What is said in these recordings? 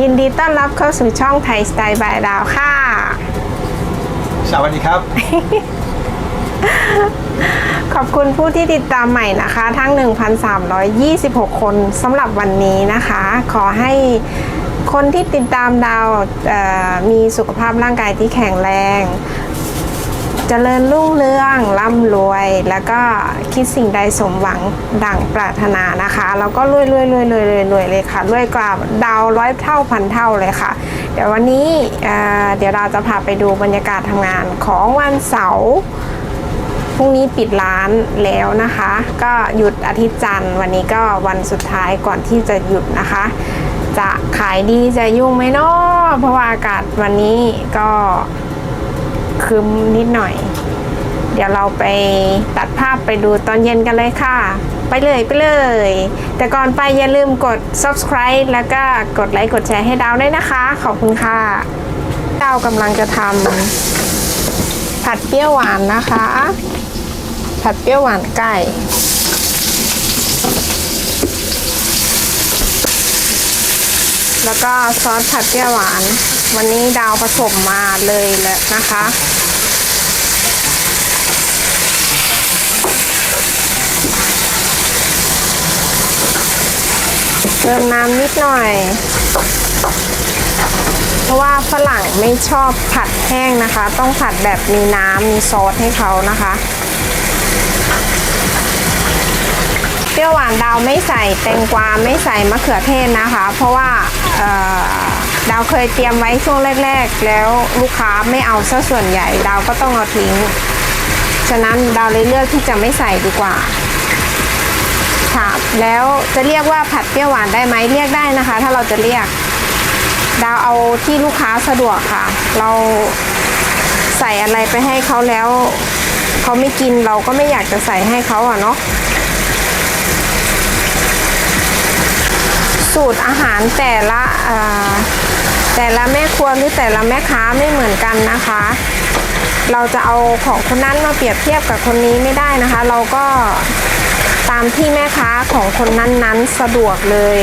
ยินดีต้อนรับเข้าสู่ช่องไทยสไตล์บายดาวค่ะ สวัสดีครับ ขอบคุณผู้ที่ติดตามใหม่นะคะ ทั้ง 1,326 คนสำหรับวันนี้นะคะ ขอให้คนที่ติดตามดาวเอ่อมีสุขภาพร่างกายที่แข็งแรง เจริญรุ่งเรืองร่ำรวย แล้วก็คิดสิ่งใดสมหวังดั่งปรารถนานะคะ แล้วก็รวยรวยรวยรวยรวยรวยเลยค่ะรวยกว่าดาวร้อยเท่าพันเท่าเลยค่ะ เดี๋ยววันนี้เอ่อเดี๋ยวเราจะพาไปดูบรรยากาศทำงานของวันเสาร์พรุ่งนี้ปิดร้านแล้วนะคะ ก็หยุดอาทิตย์จันทร์ วันนี้ก็วันสุดท้ายก่อนที่จะหยุดนะคะ จะขายดีจะยุ่งไหมเนาะเพราะว่าอากาศวันนี้ก็ คึมนิดหน่อย เดี๋ยวเราไปตัดภาพไปดูตอนเย็นกันเลยค่ะ ไปเลยไปเลย แต่ก่อนไปอย่าลืมกด subscribe แล้วก็กดไลค์กดแชร์ให้ดาวด้วยนะคะ ขอบคุณค่ะ ดาวกำลังจะทำผัดเปรี้ยวหวานนะคะ ผัดเปรี้ยวหวานไก่ แล้วก็ซอสผัดเปรี้ยวหวาน วันนี้ดาวผสมมาเลยแล้วนะคะ เติมน้ำนิดหน่อย เพราะว่าฝรั่งไม่ชอบผัดแห้งนะคะ ต้องผัดแบบมีน้ำมีซอสให้เขานะคะเปรี้ยวหวานดาวไม่ใส่แตงกวาไม่ใส่มะเขือเทศนะคะ เพราะว่า ดาวเคยเตรียมไว้ช่วงแรก ๆ แล้วลูกค้าไม่เอาซะส่วนใหญ่ ดาวก็ต้องเอาทิ้ง ฉะนั้นดาวเลยเลือกที่จะไม่ใส่ดีกว่าค่ะแล้วจะเรียกว่าผัดเปรี้ยวหวานได้ไหมเรียกได้นะคะ ถ้าเราจะเรียก ดาวเอาที่ลูกค้าสะดวกค่ะ เราใส่อะไรไปให้เขาแล้วเขาไม่กินเราก็ไม่อยากจะใส่ให้เขาอะเนาะ สูตรอาหารแต่ละแต่ละแม่ครัวหรือแต่ละแม่ค้าไม่เหมือนกันนะคะ เราจะเอาของคนนั้นมาเปรียบเทียบกับคนนี้ไม่ได้นะคะ เราก็ตามที่แม่ค้าของคนนั้นๆสะดวกเลย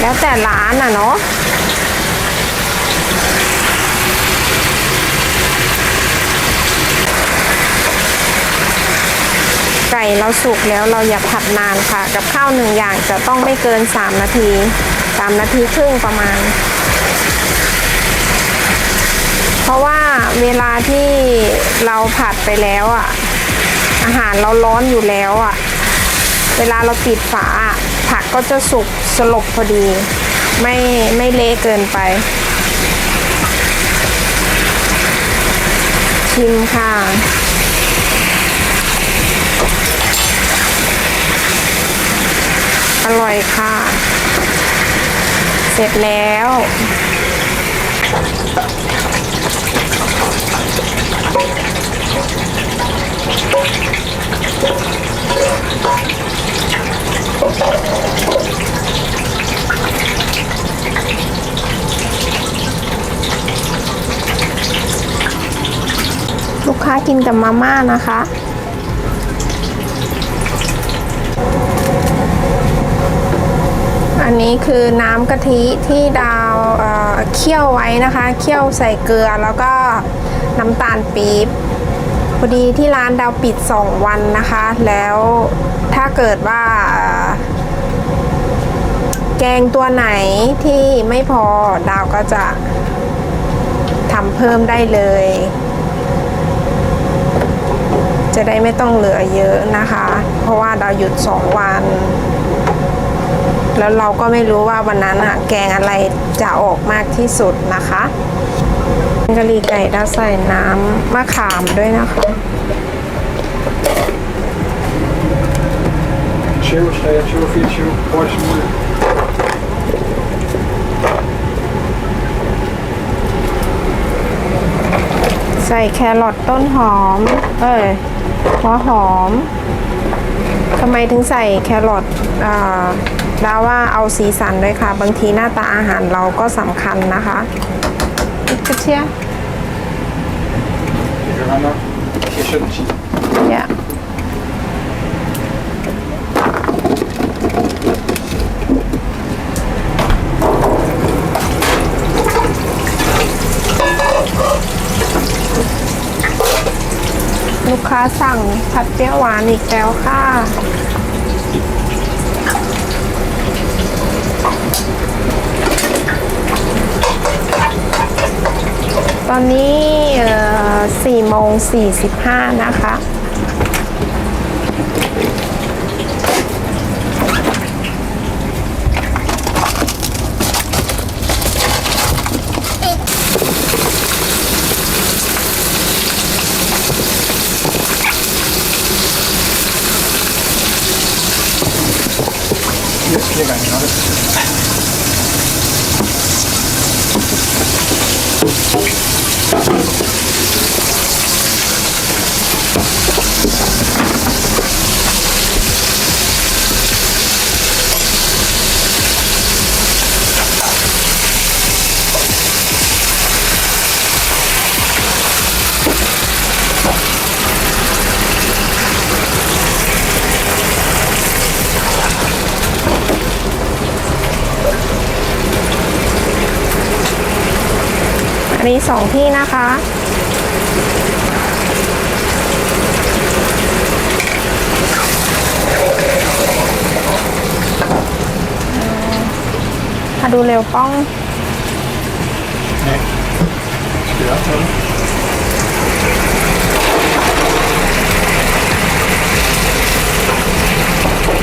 แล้วแต่ร้านอะเนาะ ก่เราสุกแล้วเราอย่าผัดนานค่ะ กับข้าวหนึ่งอย่างจะต้องไม่เกิน 3 นาที 3 นาทีครึ่งประมาณ เพราะว่าเวลาที่เราผัดไปแล้วอะอาหารเราร้อนอยู่แล้วอะเวลาเราปิดฝาผักก็จะสุกสลบพอดี ไม่ไม่เละเกินไป ชิมค่ะ อร่อยค่ะ เสร็จแล้ว ลูกค้ากินกับมาม่านะคะ อันนี้คือน้ำกะทิที่ดาวเเคี่ยวไว้นะคะ เคี่ยวใส่เกลือแล้วก็น้ำตาลปี๊บพอดีที่ร้านดาวปิด 2 วันนะคะ แล้วถ้าเกิดว่าแกงตัวไหนที่ไม่พอดาวก็จะทำเพิ่มได้เลย จะได้ไม่ต้องเหลือเยอะนะคะ เพราะว่าดาวหยุด 2 วัน แล้วเราก็ไม่รู้ว่าวันนั้นอะแกงอะไรจะออกมากที่สุดนะคะกะหรี่ไก่ดาใส่น้ำมะขามด้วยนะคะ Chill, stay at chill, feet chill, watch more. ใส่แครอทต้นหอม เอ้ยหัวหอม ทำไมถึงใส่แครอทอ่าดาว่าเอาสีสันด้วยค่ะ บางทีหน้าตาอาหารเราก็สำคัญนะคะกระเทียม Johanna, kieszelci. เนี่ย ลูกค้า สั่งผัดเปรี้ยวหวานอีกแล้วค่ะ ตอนนี้สี่โมงสี่สิบห้านะคะ Jest bieganie nawet. อัน นี้สองที่นะคะ มาดูเร็วป้อง Nee. Ja, zo. Dạ.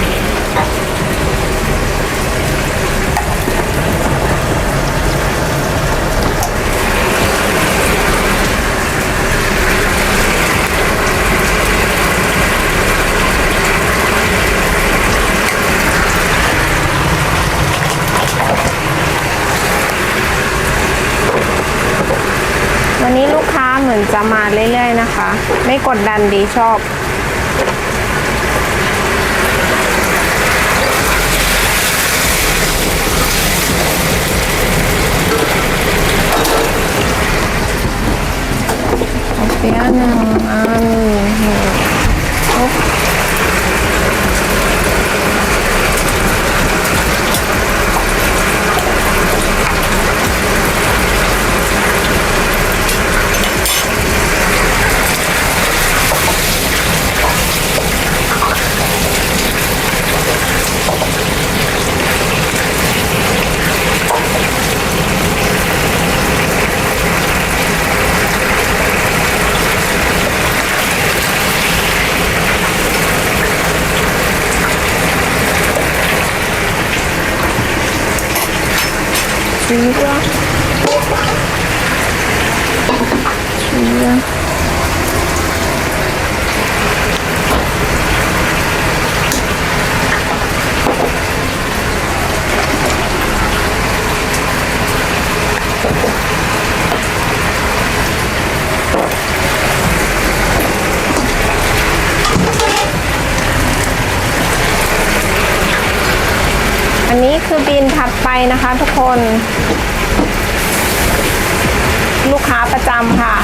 เหมือนจะมาเรื่อยๆนะคะ ไม่กดดันดีชอบเอาเปี๊ยหนึ่งอันโอเค คือบินถัดไปนะคะทุกคน ลูกค้าประจำค่ะ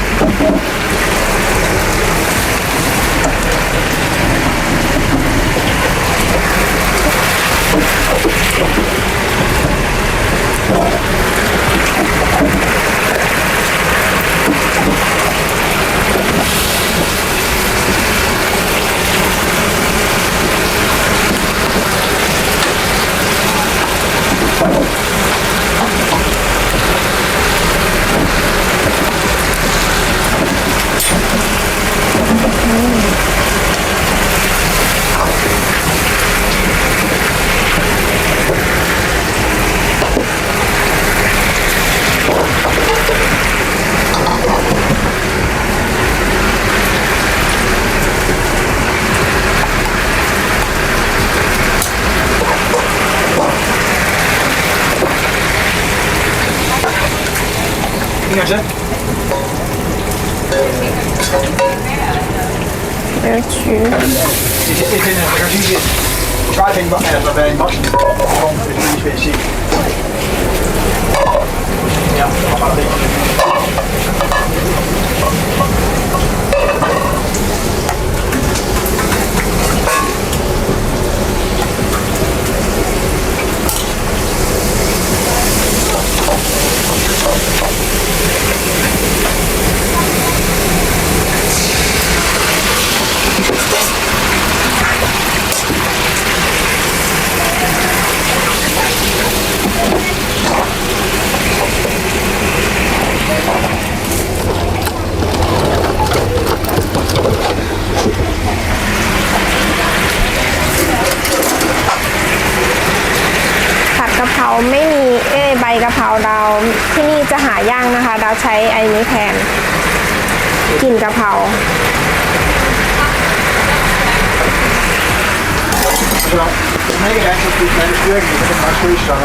mit meinen Türen, mit der Maschinenstange.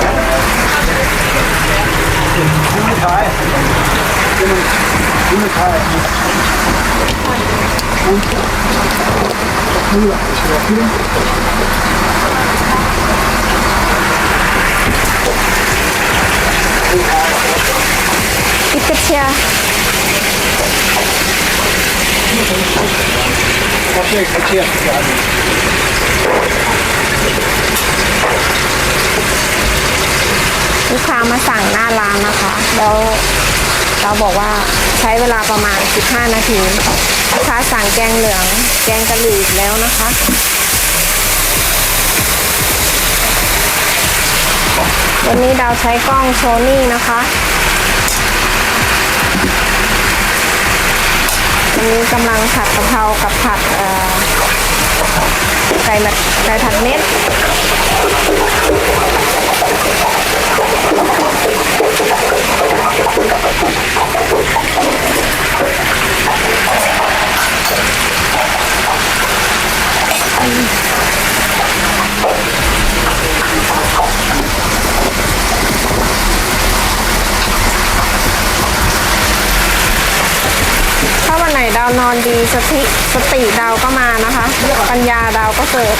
Ziemlich high. Ziemlich Teil. Und früher, ich war viel. Gibt es hier. Und nu is er wel film. อิกเชีย Dat is echt verkeerd gedaan. ลูกค้ามาสั่งหน้าร้านนะคะ แล้วเราบอกว่าใช้เวลาประมาณ 15 นาทีลูกค้าสั่งแกงเหลือง แกงกะหรี่แล้วนะคะวันนี้ดาวใช้กล้องโชนี่นะคะ นนี้กำลังผัดกะเพรากับผัดไก่แบบไก่ผัดเม็ด ไหนดาวนอนดีสติสติดาวก็มานะคะ ปัญญาดาวก็เกิด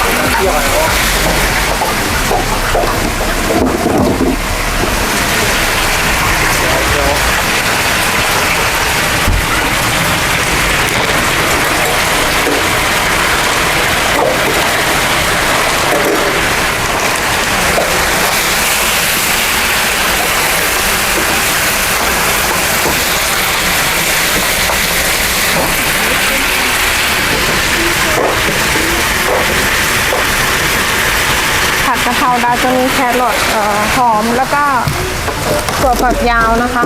ผัด จะมีแครอทหอมแล้วก็ถั่วฝักยาวนะคะ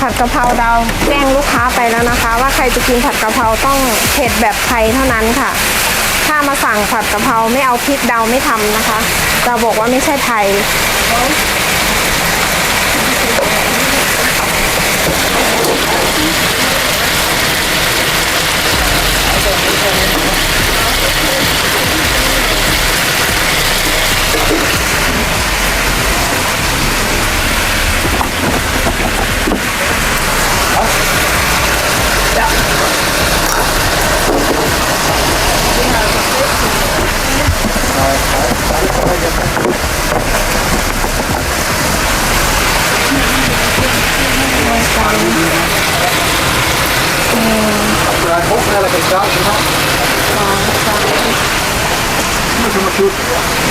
ผัดกะเพราดาวแจ้งลูกค้าไปแล้วนะคะ ว่าใครจะกินผัดกะเพราต้องเผ็ดแบบไทยเท่านั้นค่ะ ถ้ามาสั่งผัดกะเพราไม่เอาพริกดาไม่ทำนะคะ จะบอกว่าไม่ใช่ไทย 좀만 키워주세요.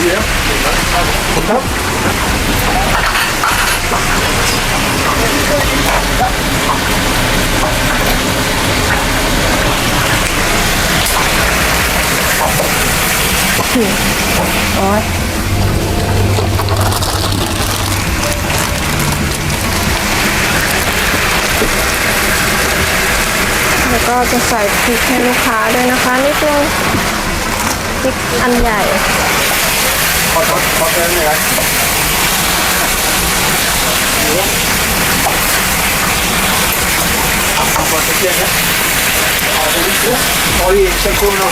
이에요? ถึโอ๊ยแล้วก็จะใส่พริกให้ลูกค้าด้วยนะคะนิดนึงพริกอันใหญ่ขอขอขอเติมหน่อยครับขอเติมนะขอเติมนะขอเติมนะขอเติมนะ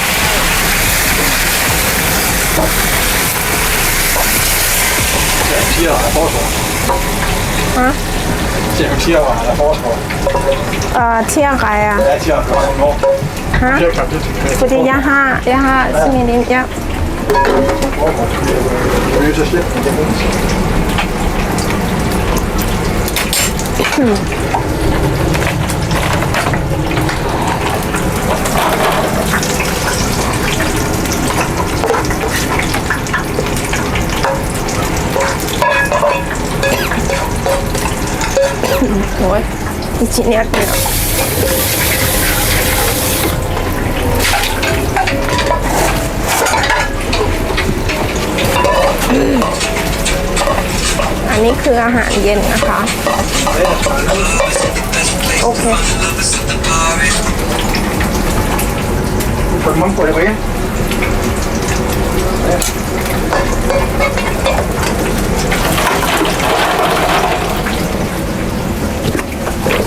Det er tiger, der er nå. ฮะ Tiger, det er พุทิยาห้ายาห้าสมินิมยะ Det er jo så slemt, โอยอีชิ้นนี้อันนี้คืออาหารเย็นนะคะ โอเค Får man på det på igjen? Nej, det var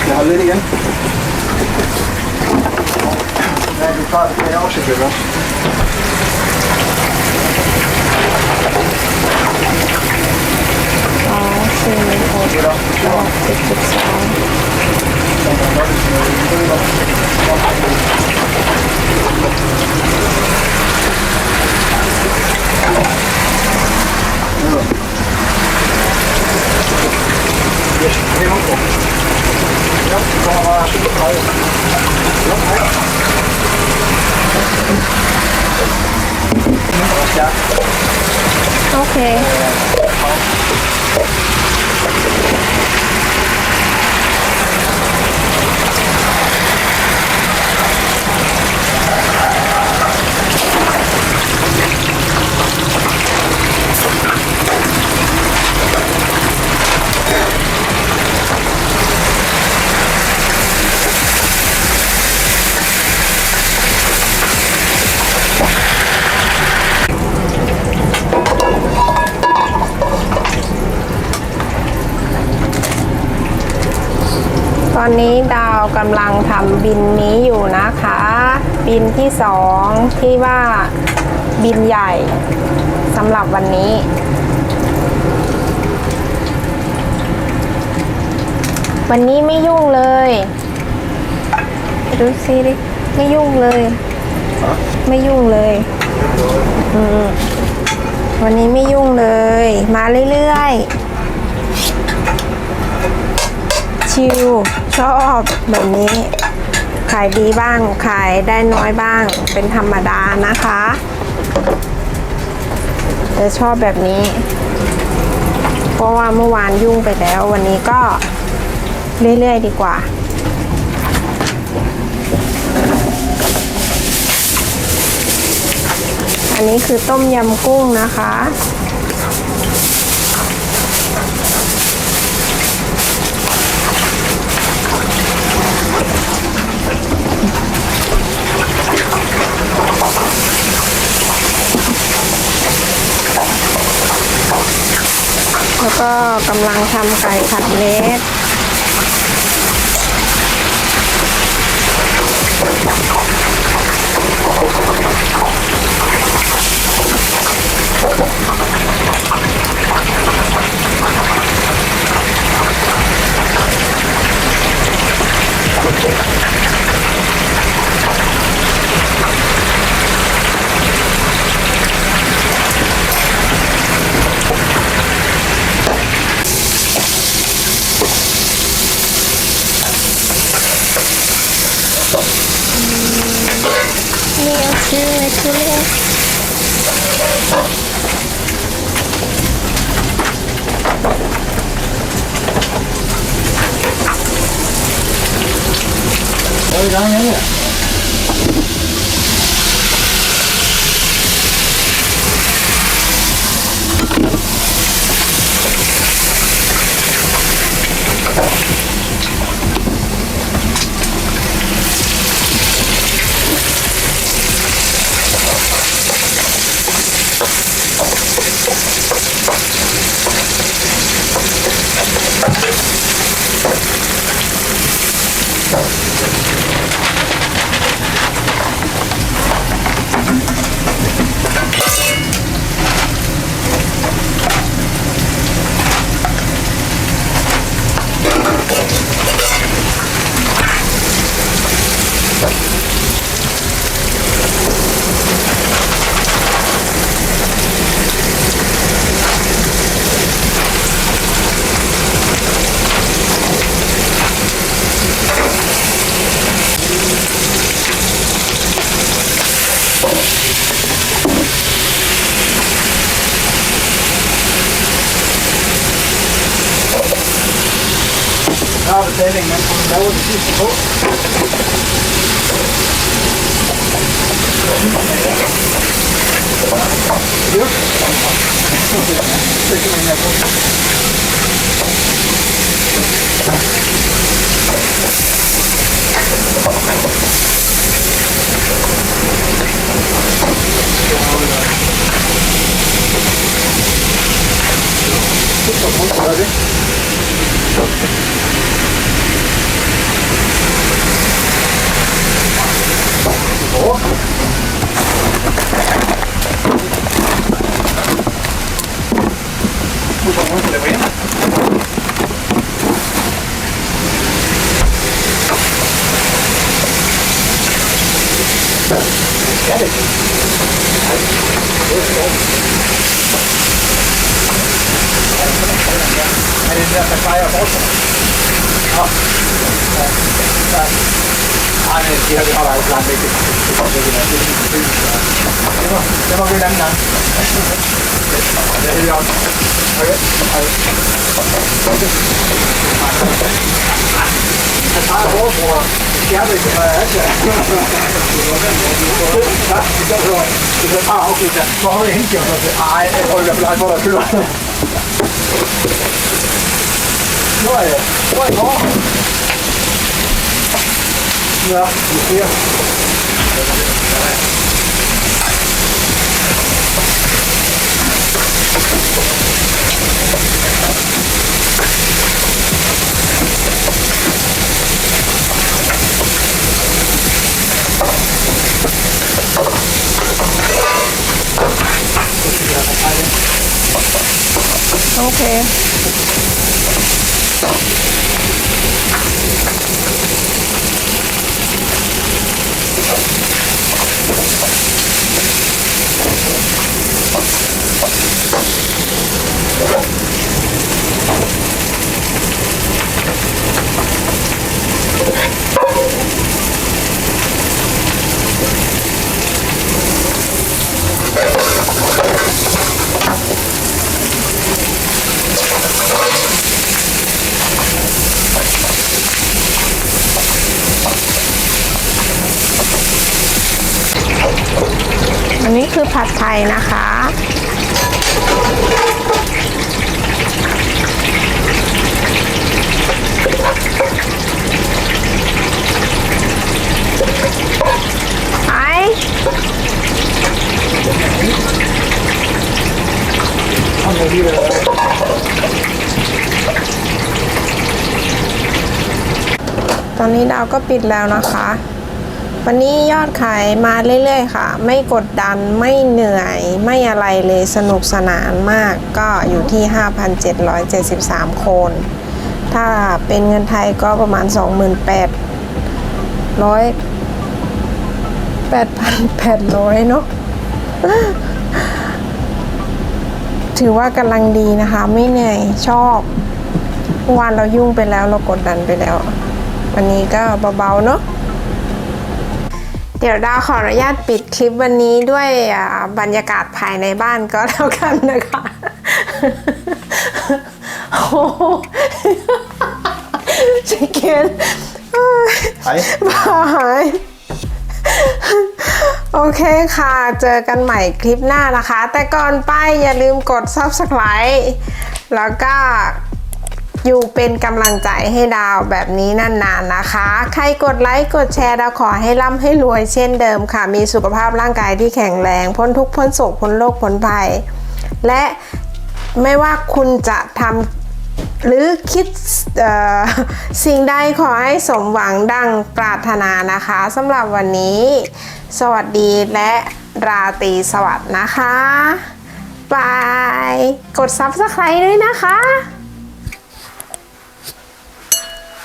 skal holde lidt igen? Ja, du tager det, kan jeg også ikke også. อ๋อ สี่หก Det er også på สิบสิบสอง Yes, det er nok. Ja, det kommer bare super meget. Ja, ja. Ja, โอเค ต อนนี้ดาวกำลังทำบินนี้อยู่นะคะ บินที่สองที่ว่าบินใหญ่สำหรับวันนี้ วันนี้ไม่ยุ่งเลยดูสิดิไม่ยุ่งเลย ไม่ยุ่งเลยวันนี้ไม่ยุ่งเลย มาเรื่อยๆ ชิล ชอบแบบนี้ ขายดีบ้าง ขายได้น้อยบ้าง เป็นธรรมดานะคะ แต่ชอบแบบนี้ เพราะว่าเมื่อวานยุ่งไปแล้ว วันนี้ก็เรื่อยๆดีกว่าอันนี้คือต้มยำกุ้งนะคะ ก็กำลังทำไก่ผัดเล็ก Ja, det Okay. อนนี้ดาวก็ปิดแล้วนะคะ วันนี้ยอดขายมาเรื่อยๆค่ะ ไม่กดดันไม่เหนื่อย ไม่อะไรเลยสนุกสนานมากก็อยู่ที่ 5,773 คน ถ้าเป็นเงินไทยก็ประมาณ 28,000ร้อย8,800เนาะถือว่ากำลังดีนะคะ ไม่เหนื่อยชอบวานเรายุ่งไปแล้วเรากดดันไปแล้ว วันนี้ก็เบาๆเนาะเดี๋ยวดาวขออนุญาตปิดคลิปวันนี้ด้วยบรรยากาศภายในบ้านก็แล้วกันนะคะโอ้โหชิคเก้น Hej. บายโอเคค่ะ เจอกันใหม่คลิปหน้านะคะ แต่ก่อนไปอย่าลืมกด subscribe แล้วก็ อยู่เป็นกำลังใจให้ดาวแบบนี้นานๆนะคะ ใครกดไลค์กดแชร์ดาวขอให้ร่ำให้รวยเช่นเดิมค่ะ มีสุขภาพร่างกายที่แข็งแรง พ้นทุกข์พ้นโศกพ้นโรคพ้นภัย และไม่ว่าคุณจะทำหรือคิดสิ่งใดขอให้สมหวังดังปรารถนานะคะสำหรับวันนี้ สวัสดีและราตรีสวัสดิ์นะคะบาย กดซับสไครต์ด้วยนะคะ